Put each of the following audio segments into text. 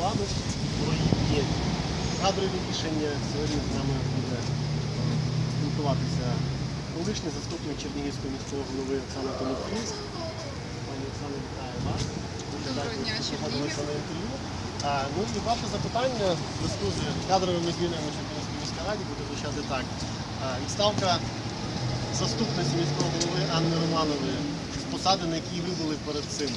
влади про. Кадрові рішення сьогодні з нами буде е, спілкуватися колишній заступник Чернігівського міського голови Оксана Тимофійськ. Пані Оксана, вітаю вас. Доброго дня, інтерв'ю. Ну і ваше запитання в зв'язку з кадровими змінами в Чернігівській міській раді буде звучати так. Відставка заступниці міського голови Анни Романової з посади, на якій ви були перед цим.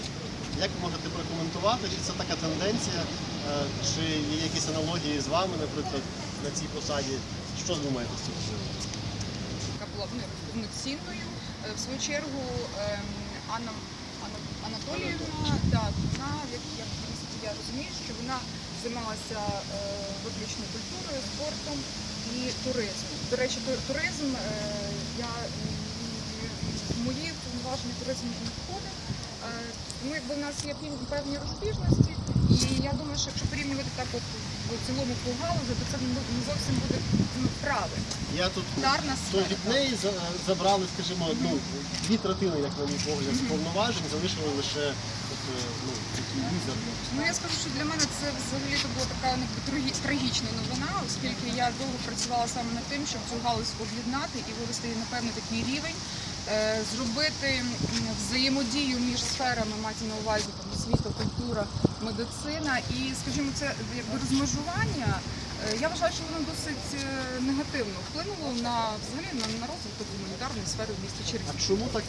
Як ви можете прокоментувати, чи це така тенденція, е, чи є якісь аналогії з вами, наприклад, на цій посаді? Що думаєте з цього приводу? яка була повноцінною. Е, В свою чергу ем, Анна, Анна Анатоліївна, вона, як, як я розумію, що вона займалася е, виключно культурою, спортом і туризмом. До речі, туризм я в мої повноваження туризм не входить. Е, Тому якби в нас є певні розбіжності, і я думаю, що якщо порівнювати так от в цілому по галузі, то це не зовсім буде ну, правильно. Я тут Тарна то сфера. від неї за- забрали, скажімо, ну, дві третини, як на мій погляд, з повноважень, залишили лише от, е, ну, такий візер. Ну я скажу, що для мене це взагалі то була така ну, трагі- трагічна новина, оскільки я довго працювала саме над тим, щоб цю галузь об'єднати і вивести її на певний такий рівень, зробити взаємодію між сферами, мається на увазі там, освіта, культура, медицина. І, скажімо, це якби розмежування. е, Я вважаю, що воно досить е, негативно вплинуло на взагалі на, на розвиток гуманітарної сфери в місті А чому так